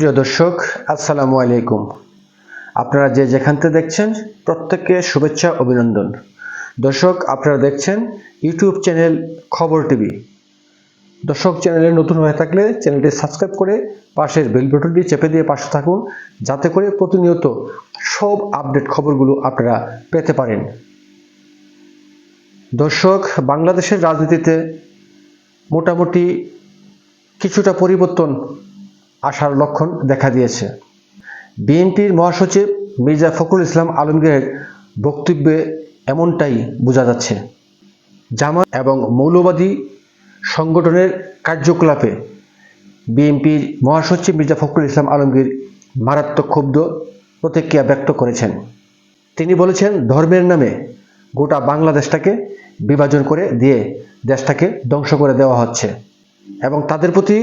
প্রিয় দর্শক, আসসালামু আলাইকুম। আপনারা যে যেখান থেকে দেখছেন, প্রত্যেককে শুভেচ্ছা, অভিনন্দন। দর্শক, আপনারা দেখছেন ইউটিউব চ্যানেল খবর টিভি। দর্শক, চ্যানেলে নতুন হয়ে থাকলে চ্যানেলটি সাবস্ক্রাইব করে পাশের বেল বাটনটি চেপে দিয়ে পাশে থাকুন, যাতে করে প্রতিনিয়ত সব আপডেট খবরগুলো আপনারা পেতে পারেন। দর্শক, বাংলাদেশের রাজনীতিতে মোটামুটি কিছুটা পরিবর্তন আসার লক্ষণ দেখা দিয়েছে। বিএনপির মহাসচিব মির্জা ফখরুল ইসলাম আলমগীরের বক্তব্যে এমনটাই বোঝা যাচ্ছে। জামাত এবং মৌলবাদী সংগঠনের কার্যকলাপে বিএনপির মহাসচিব মির্জা ফখরুল ইসলাম আলমগীর মারাত্মক ক্ষুব্ধ প্রতিক্রিয়া ব্যক্ত করেছেন। তিনি বলেছেন, ধর্মের নামে গোটা বাংলাদেশটাকে বিভাজন করে দিয়ে দেশটাকে ধ্বংস করে দেওয়া হচ্ছে এবং তাদের প্রতি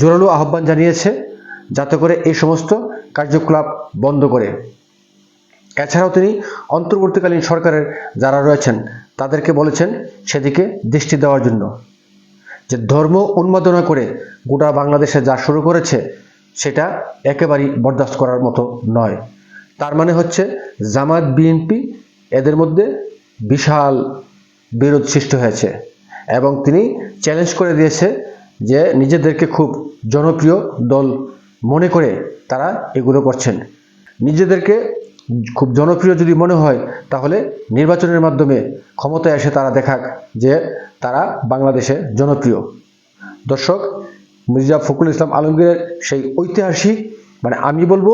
জোরালো আহ্বান জানিয়েছে যাতে করে এই সমস্ত কার্যকলাপ বন্ধ করে। এছাড়াও তিনি অন্তর্বর্তীকালীন সরকারের যারা রয়েছেন, তাদেরকে বলেছেন সেদিকে দৃষ্টি দেওয়ার জন্য যে ধর্ম উন্মাদনা করে গোটা বাংলাদেশে যা শুরু করেছে সেটা একেবারেই বরদাস্ত করার মতো নয়। তার মানে হচ্ছে জামাত বিএনপি এদের মধ্যে বিশাল বিরোধ সৃষ্টি হয়েছে এবং তিনি চ্যালেঞ্জ করে দিয়েছে যে নিজেদেরকে খুব জনপ্রিয় দল মনে করে তারা এগুলো করছেন। নিজেদেরকে খুব জনপ্রিয় যদি মনে হয়, তাহলে নির্বাচনের মাধ্যমে ক্ষমতায় এসে তারা দেখাক যে তারা বাংলাদেশে জনপ্রিয়। দর্শক, মির্জা ফখরুল ইসলাম আলমগীরের সেই ঐতিহাসিক মানে আমি বলব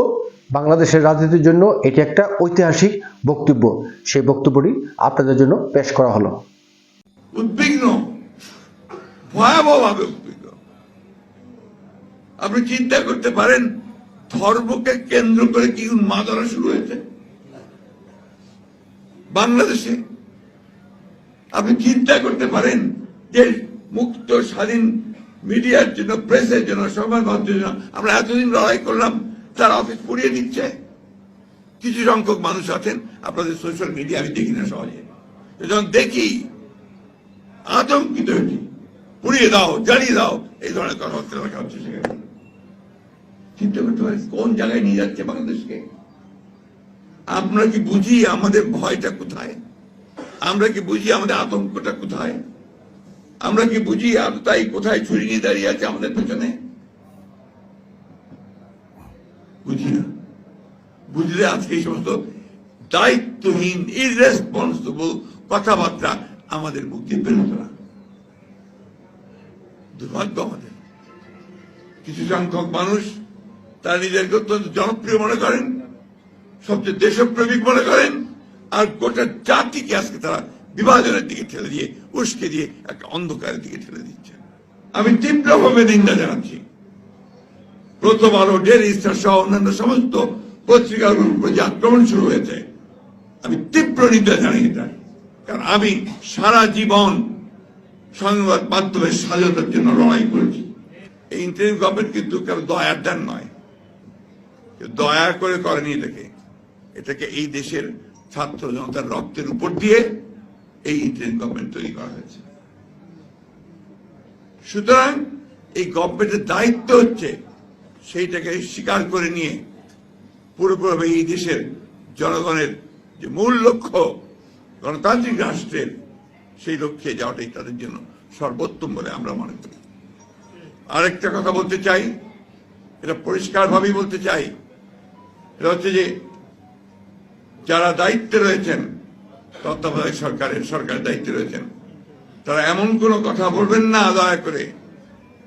বাংলাদেশের রাজনীতির জন্য এটি একটা ঐতিহাসিক বক্তব্য। সেই বক্তব্যটি আপনাদের জন্য পেশ করা হলো। উদ্বিগ্ন ভয়াবহভাবে আপনি চিন্তা করতে পারেন, ধর্মকে কেন্দ্র করে কি উন্মাদনা শুরু হয়েছে? বাংলাদেশে আপনি চিন্তা করতে পারেন যে মুক্ত, স্বাধীন মিডিয়ার জন্য, প্রেসের জন্য সংবাদ জন্য আমরা এতদিন লড়াই করলাম, তার অফিস পুড়িয়ে দিচ্ছে। কিছু সংখ্যক মানুষ আছেন, আপনাদের সোশ্যাল মিডিয়া আমি দেখি না সহজে। যখন দেখি, আতঙ্কিত হয়েছি। পুড়িয়ে দাও, জ্বালিয়ে দাও, এই ধরনের কথাবার্তা হচ্ছে সেখানে। চিন্তা করতে পারি কোন জায়গায় নিয়ে যাচ্ছে বাংলাদেশকে? আমরা কি বুঝি আমাদের ভয়টা কোথায়? আমরা কি বুঝি আমাদের আতঙ্কটা কোথায়? আমরা কি বুঝি তাই কোথায় ছুরি নিয়ে দাঁড়িয়ে আছে আমাদের পেছনে? বুঝি না। বুঝলে আজকে এই সমস্ত দায়িত্বহীন ইরেসপন্সিবল কথাবার্তা আমাদের দিয়ে বেরোতো না। দুর্ভাগ্য আমাদের। কিছু সংখ্যক মানুষ তারা নিজেকে অত্যন্ত জনপ্রিয় মনে করেন, সবচেয়ে দেশপ্রেমিক মনে করেন, আর গোটা জাতিকে আজকে তারা বিভাজনের দিকে ঠেলে দিয়ে, উস্কে দিয়ে একটা অন্ধকারের দিকে ঠেলে দিচ্ছে। আমি তীব্রভাবে নিন্দা জানাচ্ছি। প্রথম আলো ডেলি স্টার সহ অন্যান্য সমস্ত পত্রিকাগুলোর উপর যে আক্রমণ শুরু হয়েছে, আমি তীব্র নিন্দা জানাই এটা। কারণ আমি সারা জীবন সংবাদ মাধ্যমের স্বাধীনতার জন্য লড়াই করেছি। এই ইন্টারিম গভর্নমেন্ট কিন্তু কেউ দয়ার দান নয়। দয়া করে করেনি এটাকে। এটাকে এই দেশের ছাত্র জনতার রক্তের উপর দিয়ে এই ইন্টারিম গভর্নমেন্ট তৈরি করা হয়েছে। সুতরাং এই গভর্নমেন্টের দায়িত্ব হচ্ছে সেইটাকে স্বীকার করে নিয়ে পুরোপুরি এই দেশের জনগণের যে মূল লক্ষ্য গণতান্ত্রিক রাষ্ট্রের, সেই লক্ষ্যে যাওয়াটাই তাদের জন্য সর্বোত্তম বলে আমরা মনে করি। আরেকটা কথা বলতে চাই, এটা পরিষ্কারভাবেই বলতে চাই এটা হচ্ছে যে যারা দায়িত্বে রয়েছেন, তত্ত্বাবধায়ক সরকারের সরকারের দায়িত্বে রয়েছেন, তারা এমন কোনো কথা বলবেন না, দয়া করে,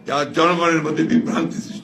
যা জনগণের মধ্যে বিভ্রান্তি সৃষ্টি